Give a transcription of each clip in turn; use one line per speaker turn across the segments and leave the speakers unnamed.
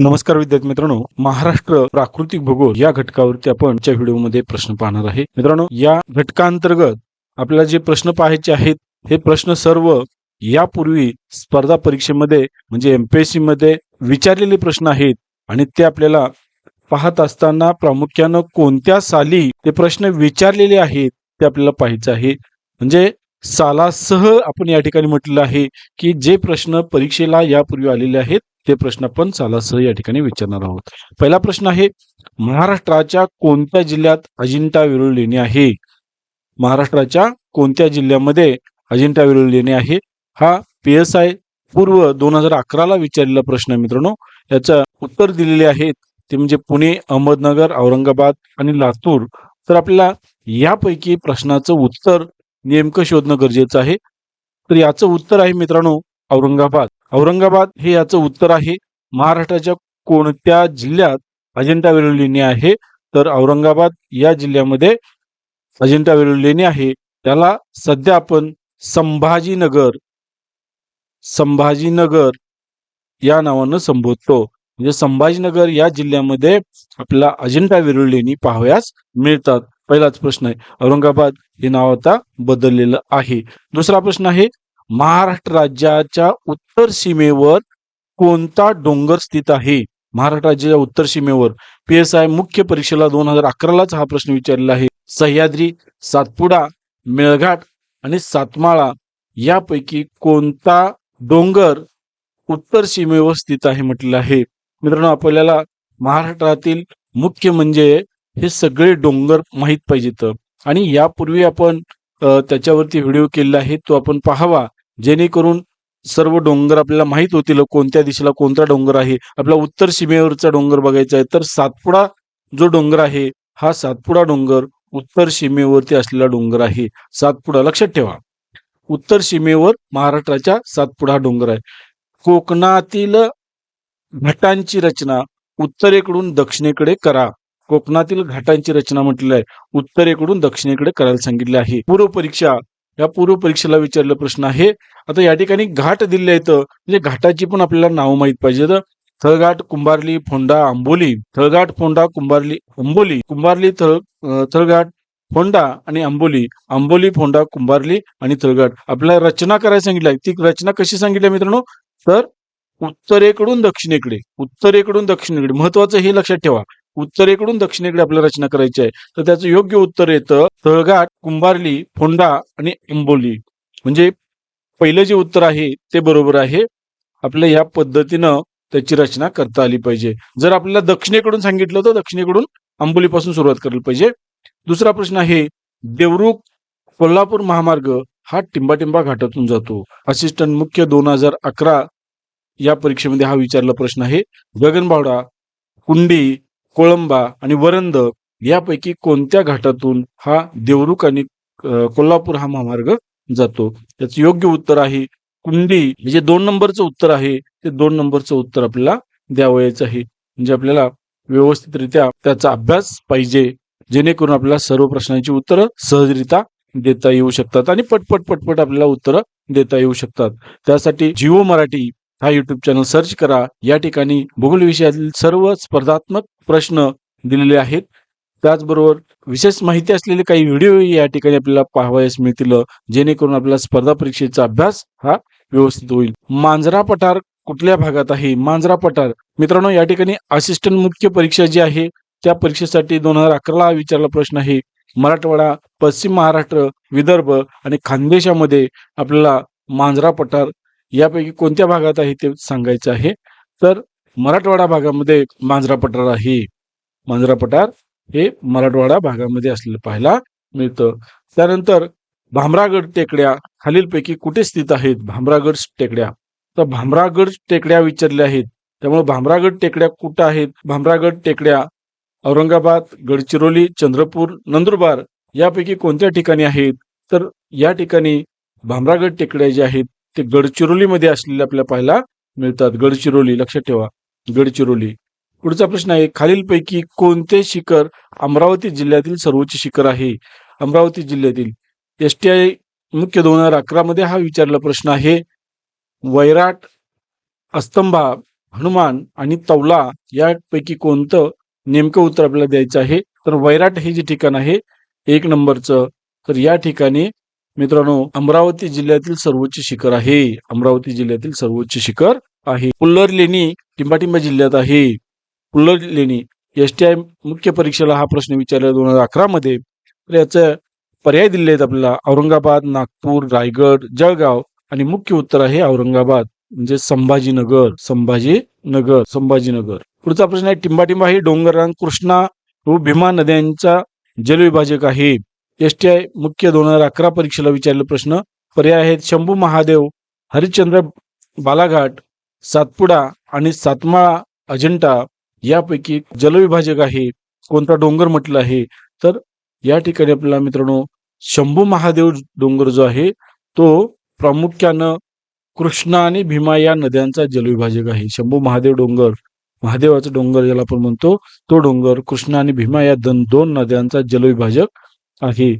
नमस्कार विद्यार्थी मित्रांनो महाराष्ट्र प्राकृतिक भूगोल या घटकावरती आपण च्या व्हिडिओमध्ये प्रश्न पाहणार आहे. मित्रांनो या घटकांतर्गत आपल्याला जे प्रश्न पाहायचे आहेत हे प्रश्न सर्व यापूर्वी स्पर्धा परीक्षेमध्ये म्हणजे एमपीएससी मध्ये विचारलेले प्रश्न आहेत आणि ते आपल्याला पाहत असताना प्रामुख्यानं कोणत्या साली ते प्रश्न विचारलेले आहेत ते आपल्याला पाहायचं आहे. म्हणजे सालासह आपण या ठिकाणी म्हटलेलं आहे की जे प्रश्न परीक्षेला यापूर्वी आलेले आहेत ते प्रश्न आपण सालासह या ठिकाणी विचारणार आहोत. पहिला प्रश्न आहे महाराष्ट्राच्या कोणत्या जिल्ह्यात अजिंठा वेरूळ लेणी आहे? महाराष्ट्राच्या कोणत्या जिल्ह्यामध्ये अजिंठा वेरूळ लेणी आहे? हा पी एस आय पूर्व दोन हजार अकराला विचारलेला प्रश्न मित्रांनो. याचं उत्तर दिलेले आहेत ते म्हणजे पुणे अहमदनगर औरंगाबाद आणि लातूर. तर आपल्याला यापैकी प्रश्नाचं उत्तर नेमकं शोधणं गरजेचं आहे. तर याचं उत्तर आहे मित्रांनो औरंगाबाद. औरंगाबाद हे याचं उत्तर आहे. महाराष्ट्राच्या कोणत्या जिल्ह्यात अजिंठा वेरूळ लेणी आहे? तर औरंगाबाद या जिल्ह्यामध्ये अजिंठा वेरूळ लेणी आहे. त्याला सध्या आपण संभाजीनगर संभाजीनगर या नावानं संबोधतो. म्हणजे संभाजीनगर या जिल्ह्यामध्ये आपल्याला अजिंठा वेरूळ लेणी पाहावयास मिळतात. पहिलाच प्रश्न आहे. औरंगाबाद हे नाव आता बदललेलं आहे. दुसरा प्रश्न आहे महाराष्ट्र राज्याच्या उत्तर सीमेवर कोणता डोंगर स्थित आहे? महाराष्ट्र राज्याच्या उत्तर सीमेवर. पी एस आय मुख्य परीक्षेला दोन हजार अकरालाच हा प्रश्न विचारलेला आहे. सह्याद्री सातपुडा मेळघाट आणि सातमाळा यापैकी कोणता डोंगर उत्तर सीमेवर स्थित आहे म्हटलेलं आहे? मित्रांनो आपल्याला महाराष्ट्रातील मुख्य म्हणजे हे सगळे डोंगर माहीत पाहिजेत. आणि यापूर्वी आपण त्याच्यावरती व्हिडिओ केलेला आहे तो आपण पाहावा. जेणेकरून सर्व डोंगर आपल्याला माहीत होतील कोणत्या दिशेला कोणता डोंगर आहे. आपला उत्तर सीमेवरचा डोंगर बघायचा आहे तर सातपुडा जो डोंगर आहे हा सातपुडा डोंगर उत्तर सीमेवरती असलेला डोंगर आहे. सातपुडा लक्षात ठेवा. उत्तर सीमेवर महाराष्ट्राच्या सातपुडा डोंगर आहे. कोकणातील घाटांची रचना उत्तरेकडून दक्षिणेकडे करा. कोकणातील घाटांची रचना म्हटलेली आहे. उत्तरेकडून दक्षिणेकडे करायला सांगितले आहे. पूर्व परीक्षा या पूर्व परीक्षेला विचारलेला प्रश्न आहे. आता या ठिकाणी घाट दिले आहेत. म्हणजे घाटाची पण आपल्याला नाव माहीत पाहिजे तर थळघाट कुंभारली फोंडा आंबोली. थळघाट फोंडा कुंभारली आंबोली. कुंभारली थळ थळघाट फोंडा आणि आंबोली. आंबोली फोंडा कुंभारली आणि थळघाट. आपल्याला रचना करायला सांगितली आहे. ती रचना कशी सांगितली मित्रांनो? तर उत्तरेकडून दक्षिणेकडे. उत्तरेकडून दक्षिणेकडे. महत्वाचं हे लक्षात ठेवा. उत्तरेकडून दक्षिणेकडे आपल्याला रचना करायची आहे. तर त्याचं योग्य उत्तर येतं तळघाट कुंभारली फोंडा आणि आंबोली. म्हणजे पहिलं जे उत्तर आहे ते बरोबर आहे. आपल्याला या पद्धतीनं त्याची रचना करता आली पाहिजे. जर आपल्याला दक्षिणेकडून सांगितलं तर दक्षिणेकडून आंबोलीपासून सुरुवात करायला पाहिजे. दुसरा प्रश्न आहे देवरुख कोल्हापूर महामार्ग हा टिंबाटिंबा घाटातून जातो. असिस्टंट मुख्य दोन हजार अकरा या परीक्षेमध्ये हा विचारला प्रश्न आहे. गगनबावडा कुंडी कोळंबा आणि वरंद यापैकी कोणत्या घाटातून हा देवरुख आणि कोल्हापूर हा महामार्ग जातो? त्याचं योग्य उत्तर आहे कुंडी. म्हणजे जे दोन नंबरचं उत्तर आहे ते दोन नंबरचं उत्तर आपल्याला द्यावयाचं आहे. म्हणजे आपल्याला व्यवस्थितरित्या त्याचा अभ्यास पाहिजे. जेणेकरून आपल्याला सर्व प्रश्नांची उत्तरं सहजरित्या देता येऊ शकतात आणि पटपट पटपट आपल्याला उत्तरं देता येऊ शकतात. त्यासाठी जिओ मराठी हा युट्यूब चॅनल सर्च करा. या ठिकाणी भूगोल विषयातील सर्व स्पर्धात्मक प्रश्न दिलेले आहेत. त्याचबरोबर विशेष माहिती असलेले काही व्हिडिओ या ठिकाणी आपल्याला पाहावयास मिळतील जेणेकरून आपल्याला स्पर्धा परीक्षेचा अभ्यास हा व्यवस्थित होईल. मांजरा पठार कुठल्या भागात आहे? मांजरा पठार मित्रांनो या ठिकाणी असिस्टंट मुख्य परीक्षा जी आहे त्या परीक्षेसाठी दोन हजार अकराला विचारला प्रश्न आहे. मराठवाडा पश्चिम महाराष्ट्र विदर्भ आणि खानदेशामध्ये आपल्याला मांजरा पठार यापैकी कोणत्या भागात आहे ते सांगायचं आहे. तर मराठवाडा भागामध्ये मांजरा पठार आहे मांजरा पठार हे मराठवाडा भागामध्ये असलेलं पाहायला मिळतं. त्यानंतर भामरागड टेकड्या खालीलपैकी कुठे स्थित आहेत? भामरागड टेकड्या. तर भामरागड टेकड्या विचारल्या आहेत. त्यामुळे भामरागड टेकड्या कुठं आहेत? भामरागड टेकड्या औरंगाबाद गडचिरोली चंद्रपूर नंदुरबार यापैकी कोणत्या ठिकाणी आहेत? तर या ठिकाणी भामरागड टेकड्या ज्या आहेत ते गडचिरोलीमध्ये असलेले आपल्याला पाहायला मिळतात. गडचिरोली लक्षात ठेवा. गडचिरोली. पुढचा प्रश्न आहे खालीलपैकी कोणते शिखर अमरावती जिल्ह्यातील सर्वोच्च शिखर आहे? अमरावती जिल्ह्यातील एस टी आय मुख्य दोन हजार अकरा मध्ये हा विचारला प्रश्न आहे. वैराट अस्तंभा हनुमान आणि तौला यापैकी कोणतं नेमकं उत्तर आपल्याला द्यायचं आहे? तर वैराट हे जे ठिकाण आहे एक नंबरचं तर या ठिकाणी मित्रांनो अमरावती जिल्ह्यातील सर्वोच्च शिखर आहे. अमरावती जिल्ह्यातील सर्वोच्च शिखर आहे. पुल्लर लेणी टिंबाटिंबा जिल्ह्यात आहे. पुल्लर लेणी एस टी आय मुख्य परीक्षेला हा प्रश्न विचारला. दोन हजार अकरा मध्ये तर याचं पर्याय दिले आहेत आपल्याला. औरंगाबाद नागपूर रायगड जळगाव आणि मुख्य उत्तर आहे औरंगाबाद. म्हणजे संभाजीनगर संभाजीनगर संभाजीनगर. पुढचा प्रश्न आहे टिंबाटिंबा हे डोंगररांग कृष्णा व भीमा नद्यांचा जलविभाजक आहे. एस टी आय मुख्य दोन हजार अकरा परीक्षेला विचारलेला प्रश्न. पर्याय आहेत शंभू महादेव हरिश्चंद्र बालाघाट सातपुडा आणि सातमाळा अजिंठा यापैकी जलविभाजक आहे. कोणता डोंगर म्हटलं आहे? तर या ठिकाणी आपल्याला मित्रांनो शंभू महादेव डोंगर जो आहे तो प्रामुख्यानं कृष्णा आणि भीमा या नद्यांचा जलविभाजक आहे. शंभू महादेव डोंगर महादेवाचा डोंगर ज्याला आपण म्हणतो तो डोंगर कृष्णा आणि भीमा या दोन दोन नद्यांचा जलविभाजक आहे.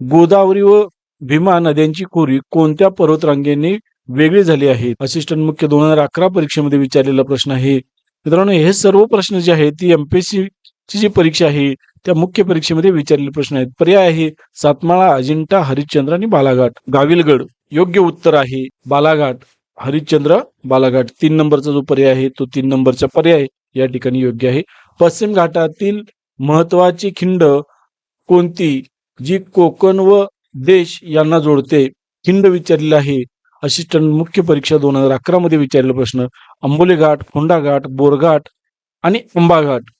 गोदावरी व भीमा नद्यांची खोरी कोणत्या पर्वतरांगेने वेगळी झाली आहे असिस्टंट मुख्य दोन हजार अकरा परीक्षेमध्ये विचारलेला प्रश्न आहे. मित्रांनो हे सर्व प्रश्न जे आहेत ती एमपीएससी ची जी परीक्षा आहे त्या मुख्य परीक्षेमध्ये विचारलेले प्रश्न आहेत. पर्याय आहे सातमाळा अजिंठा हरिश्चंद्र आणि बालाघाट. गाविलगड योग्य उत्तर आहे बालाघाट हरिश्चंद्र बालाघाट. तीन नंबरचा जो पर्याय आहे तो तीन नंबरचा पर्याय या ठिकाणी योग्य आहे. पश्चिम घाटातील महत्वाची खिंड कोणती? जी कोकण व देश यांना जोडते. खिंड विचारलेली आहे. असिस्टंट मुख्य परीक्षा दोन हजार अकरा मध्ये विचारलेला प्रश्न अंबोली घाट फोंडा घाट बोरघाट आणि अंबाघाट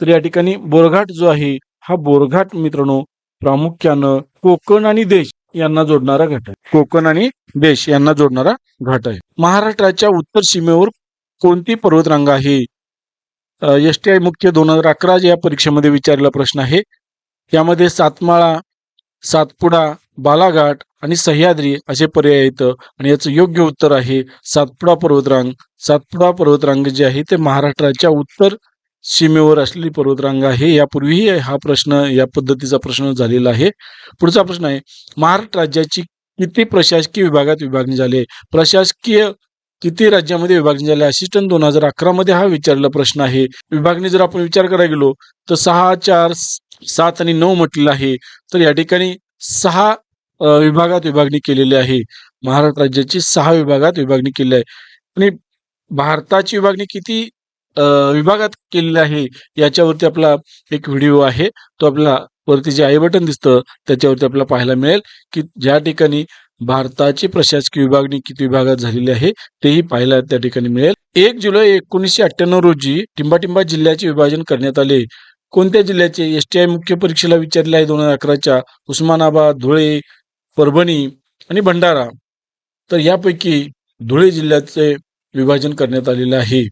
तर या ठिकाणी बोरघाट जो आहे हा बोरघाट मित्रांनो प्रामुख्यानं कोकण आणि देश यांना जोडणारा घाट आहे. कोकण आणि देश यांना जोडणारा घाट आहे. महाराष्ट्राच्या उत्तर सीमेवर कोणती पर्वतरांग आहे? एस टी आय मुख्य दोन हजार अकरा या परीक्षेमध्ये विचारलेला प्रश्न आहे. यामध्ये सातमाळा सातपुडा बालाघाट आणि सह्याद्री असे पर्याय आहेत. आणि याचं योग्य उत्तर आहे सातपुडा पर्वतरांग. सातपुडा पर्वतरांग जे आहे ते महाराष्ट्राच्या उत्तर सीमेवर असलेली पर्वतरांग आहे. यापूर्वीही हा प्रश्न या पद्धतीचा प्रश्न झालेला आहे. पुढचा प्रश्न आहे महाराष्ट्र राज्याची किती प्रशासकीय विभागात विभागणी झाली आहे? प्रशासकीय किती राज्यामध्ये विभागणी झाली असिस्टंट दोन हजार अकरा मध्ये हा विचारलेला प्रश्न आहे. विभागणी जर आपण विचार करायला गेलो तर सहा चार सात आणि नऊ म्हटलेलं आहे. तर या ठिकाणी सहा विभागात विभागणी केलेली आहे. महाराष्ट्र राज्याची सहा विभागात विभागणी केली आहे. आणि भारताची विभागणी किती विभागात केलेली आहे याच्यावरती आपला एक व्हिडिओ आहे. तो आपला वरती जे आय बटन दिसतं त्याच्यावरती आपल्याला पाहायला मिळेल की ज्या ठिकाणी भारताची प्रशासकीय विभागणी किती विभागात झालेली आहे तेही पाहायला त्या ठिकाणी मिळेल. एक जुलै एकोणीसशे अठ्ठ्याण्णव रोजी टिंबाटिंबा जिल्ह्याचे विभाजन करण्यात आले. कोणत्या जिल्ह्याचे? एस टी आय मुख्य परीक्षेला विचारले आहे दोन हजार अकराच्या. उस्मानाबाद धुळे परभणी आणि भंडारा तर यापैकी धुळे जिल्ह्याचे विभाजन करण्यात आलेलं आहे.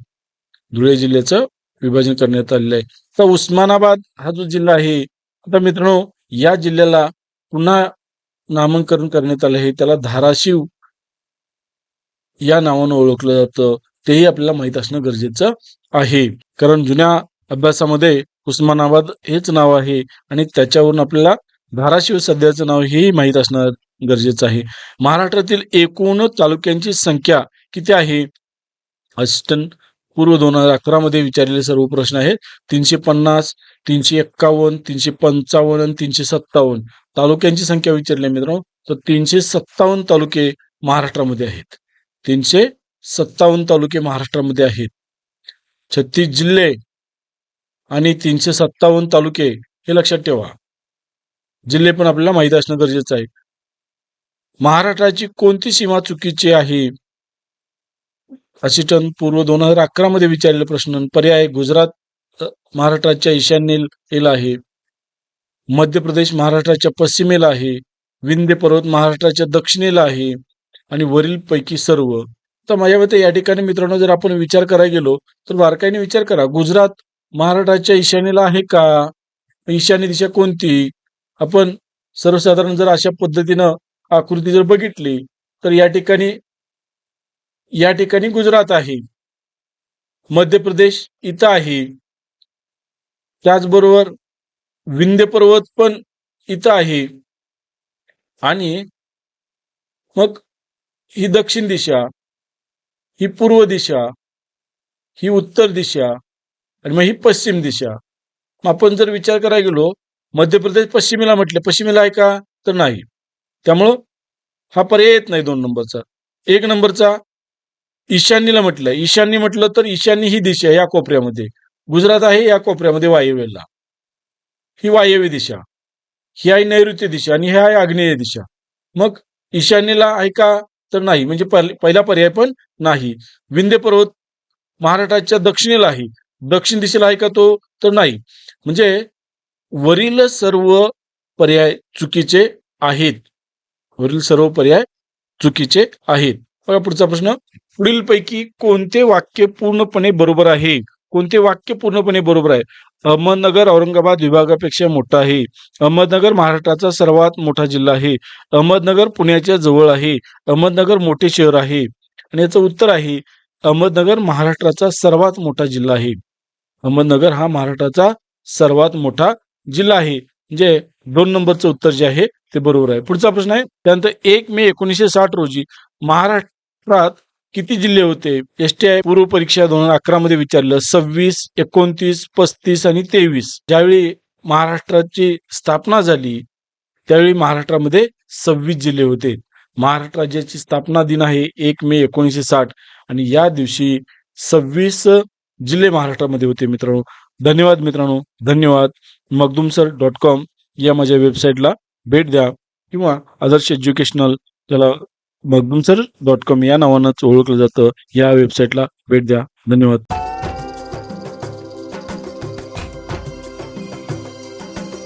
धुळे जिल्ह्याचं विभाजन करण्यात आलेलं आहे. तर उस्मानाबाद हा जो जिल्हा आहे आता मित्रांनो या जिल्ह्याला पुन्हा नामांकन करण्यात आलं आहे. त्याला धाराशिव या नावानं ओळखलं जातं. तेही आपल्याला माहीत असणं गरजेचं आहे. कारण जुन्या अभ्यासामध्ये उस्मानाबाद हेच नाव आहे आणि त्याच्यावरून आपल्याला धाराशिव सध्याचं नाव हेही माहीत असणं गरजेचं आहे. महाराष्ट्रातील एकूण तालुक्यांची संख्या किती आहे? असिस्टंट पूर्व दोन हजार अकरा मध्ये विचारलेले सर्व प्रश्न आहेत. तीनशे पन्नास तीनशे एक्कावन्न तीनशे पंचावन्न आणि तीनशे सत्तावन्न तालुक्यांची संख्या विचारली मित्रांनो. तर तीनशे सत्तावन्न तालुके महाराष्ट्रामध्ये आहेत. तीनशे सत्तावन्न तालुके महाराष्ट्रामध्ये आहेत. छत्तीस जिल्हे आणि तीनशे सत्तावन्न तालुके हे लक्षात ठेवा. जिल्हे पण आपल्याला माहीत असणं गरजेचं आहे. महाराष्ट्राची कोणती सीमा चुकीची आहे? असिस्टंट पूर्व दोन हजार अकरा मध्ये विचारलेले प्रश्न पर्याय गुजरात महाराष्ट्राच्या ईशान्येला आहे. मध्य प्रदेश महाराष्ट्राच्या पश्चिमेला आहे. विंध्य पर्वत महाराष्ट्राच्या दक्षिणेला आहे. आणि वरील पैकी सर्व. तर माझ्या मते या ठिकाणी मित्रांनो जर आपण विचार करायला गेलो तर बारकाईने विचार करा गुजरात महाराष्ट्राच्या ईशान्येला आहे का? ईशान्य दिशा कोणती? आपण सर्वसाधारण जर अशा पद्धतीनं आकृती जर बघितली तर या ठिकाणी या ठिकाणी गुजरात आहे मध्य प्रदेश इथं आहे. त्याचबरोबर विंध्य पर्वत पण इथं आहे. आणि मग ही दक्षिण दिशा ही पूर्व दिशा ही उत्तर दिशा आणि मग ही पश्चिम दिशा. आपण जर विचार करायला गेलो मध्य प्रदेश पश्चिमेला म्हटले पश्चिमेला आहे का? तर नाही. त्यामुळं हा पर्याय येत नाही दोन नंबरचा. एक नंबरचा ईशान्येला म्हटलं. ईशान्य म्हटलं तर ईशान्य ही दिशा या कोपऱ्यामध्ये. गुजरात आहे या कोपऱ्यामध्ये वायव्येला. ही वायव्य दिशा. ही आहे नैऋत्य दिशा आणि ह्या आहे आग्नेय दिशा. मग ईशान्येला आहे का? तर नाही. म्हणजे पहिला पर्याय पण नाही. विंध्य पर्वत महाराष्ट्राच्या दक्षिणेला आहे. दक्षिण दिशेला आहे का तो? तर नाही. म्हणजे वरील सर्व पर्याय चुकीचे आहेत. वरील सर्व पर्याय चुकीचे आहेत. बघा पुढचा प्रश्न. पुढील पैकी कोणते वाक्य पूर्णपणे बरोबर आहे? कोणते वाक्य पूर्णपणे बरोबर आहे? अहमदनगर औरंगाबाद विभागापेक्षा मोठा आहे. अहमदनगर महाराष्ट्राचा सर्वात मोठा जिल्हा आहे. अहमदनगर पुण्याच्या जवळ आहे. अहमदनगर मोठे शहर आहे. आणि याचं उत्तर आहे अहमदनगर महाराष्ट्राचा सर्वात मोठा जिल्हा आहे. अहमदनगर हा महाराष्ट्राचा सर्वात मोठा जिल्हा आहे म्हणजे दोन नंबरचं उत्तर जे आहे ते बरोबर आहे. पुढचा प्रश्न आहे त्यानंतर एक मे एकोणीसशे साठ रोजी महाराष्ट्रात किती जिल्हे होते? एस टी आय पूर्व परीक्षा दोन हजार अकरा मध्ये विचारलं सव्वीस एकोणतीस पस्तीस आणि तेवीस. ज्यावेळी महाराष्ट्राची स्थापना झाली त्यावेळी महाराष्ट्रामध्ये सव्वीस जिल्हे होते. महाराष्ट्र राज्याची स्थापना दिन आहे एक मे एकोणीसशे साठ आणि या दिवशी सव्वीस जिल्हे महाराष्ट्रामध्ये होते मित्रांनो. धन्यवाद मित्रांनो. धन्यवाद. मगदुमसर डॉट कॉम या माझ्या वेबसाईटला भेट द्या किंवा आदर्श एज्युकेशनल ज्याला मगदुमसर डॉट कॉम या नावानंच ओळखलं जातं या वेबसाईटला भेट द्या. धन्यवाद.